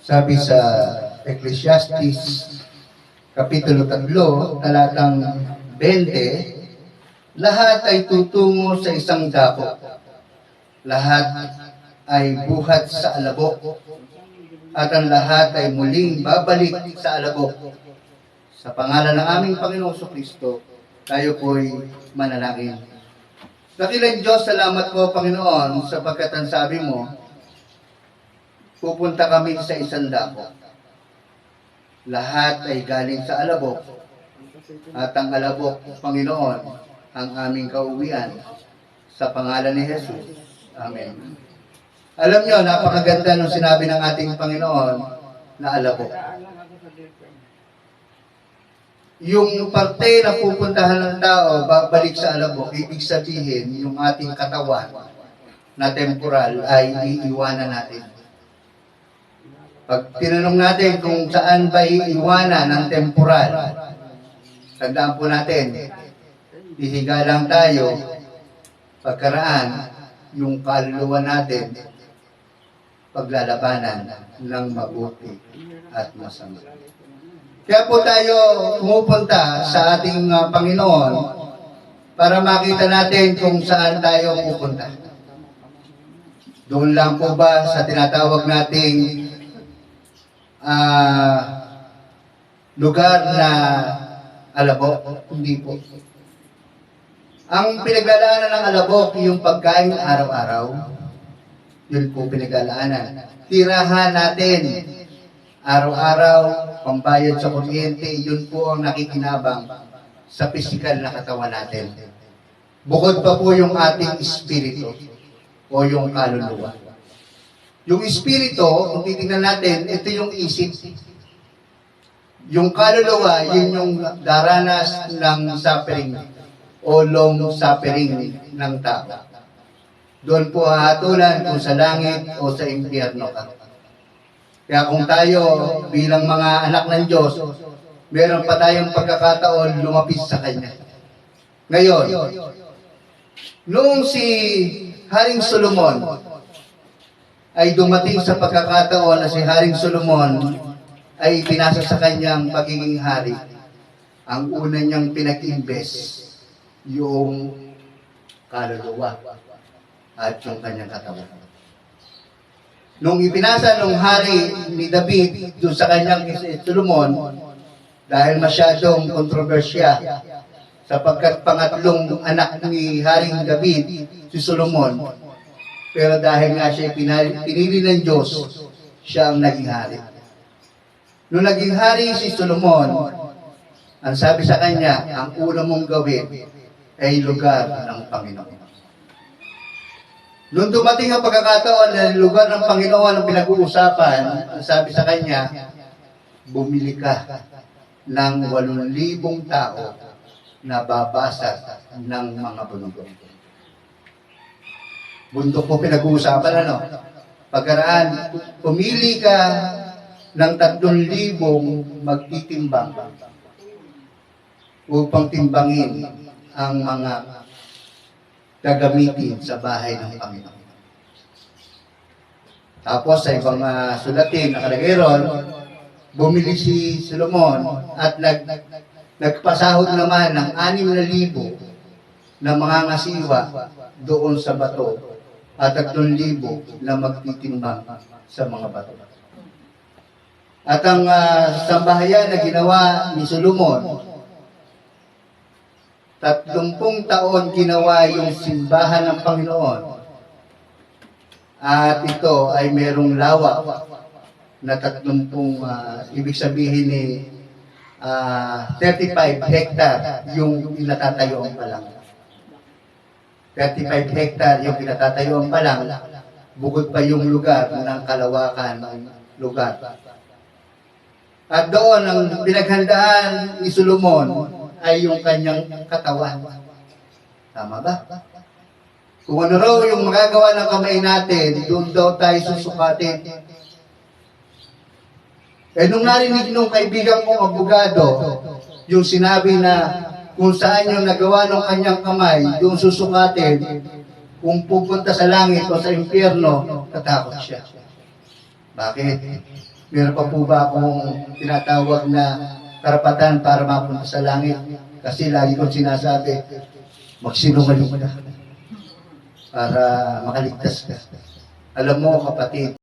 Sabi sa Ecclesiastes, Kapitulo 3, talatang 20, lahat ay tutungo sa isang dako. Lahat ay buhat sa alabok. At ang lahat ay muling babalik sa alabok. Sa pangalan ng aming Panginoong Kristo, tayo po'y manalangin. Dakilang Diyos, salamat po Panginoon sapagkat ang sabi mo, pupunta kami sa isang dako. Lahat ay galing sa alabok at ang alabok, Panginoon, ang aming kauwian sa pangalan ni Jesus. Amen. Alam nyo, napakaganda nung sinabi ng ating Panginoon na alabok. Yung parte na pupuntahan ng tao, babalik sa alabok, ibig sabihin, yung ating katawan na temporal ay iiwanan natin. Pag tinanong natin kung saan ba iiwanan ng temporal, tandaan po natin, hihiga lang tayo, pagkaraan, yung kaluluwa natin, paglalabanan ng mabuti at masama. Kaya po tayo pumupunta sa ating uh, Panginoon para makita natin kung saan tayo pupunta. Doon lang po ba sa tinatawag nating ah, lugar na alabok? Hindi po. Ang pinaglalaanan ng alabok, yung pagkain araw-araw, yun po pinaglalaanan. Tirahan natin, araw-araw, pambayad sa kuryente, yun po ang nakikinabang sa pisikal na katawan natin. Bukod pa po yung ating espiritu o yung kaluluwa. Yung espiritu, kung titingnan natin, ito yung isip. Yung kaluluwa, yun yung daranas ng suffering o long suffering ng tao. Doon po hahatulan kung sa langit o sa impyerno ka. Kaya kung tayo bilang mga anak ng Diyos, meron pa tayong pagkakataon lumapit sa Kanya. Ngayon, noong si Haring Solomon ay dumating sa pagkakataon na si Haring Solomon ay pinasa sa kanyang magiging hari. Ang una niyang pinag-invest yung kaluluwa at yung kanyang katawan. Nung ipinasa nung hari ni David doon sa kanyang Solomon, dahil masyadong kontrobersya, sapagkat pangatlong anak ni Haring David, si Solomon, pero dahil nga siya pinili ng Diyos, siya ang naging hari. Nung naging hari si Solomon, ang sabi sa kanya, ang una mong gawin ay lugar ng Panginoon. Noong dumating ang pagkakataon na lugar ng Panginoon ang pinag-uusapan, ang sabi sa kanya, bumili ka ng 8,000 tao na babasag ng mga bundok. Bundok po pinag-uusapan, ano? Pagkaraan, pumili ka ng 3,000 magtitimbang upang timbangin ang mga gagamitin sa bahay ng Panginoon. Tapos sa ibang uh, sulatin, nakalagay ron, bumili si Solomon at nag, nagpasahod naman ng 6,000 na mga ngasiwa doon sa bato at 3,000 na magtitimbang sa mga bato. At ang uh, sambahayan na ginawa ni Solomon, Tatlumpung taon ginawa yung simbahan ng Panginoon. At ito ay merong lawak na tatlumpung, uh, ibig sabihin ni uh, 35 hectare yung pinatatayuan pa lang. 35 hectare yung pinatatayuan pa lang, bukod pa yung lugar ng kalawakan ng lugar. At doon ang pinaghandaan ni Solomon ay yung kanyang katawan. Tama ba? Kung ano raw yung magagawa ng kamay natin, doon daw tayo susukatin. Eh nung narinig nung kaibigan kong abogado, yung sinabi na kung saan yung nagawa ng kanyang kamay, doon susukatin, kung pupunta sa langit o sa impyerno, tatakot siya. Bakit? Meron pa po ba akong tinatawag na karapatan para mapunta sa langit? Kasi lagi kong sinasabi, magsinungaling ka para makaligtas ka. Alam mo kapatid,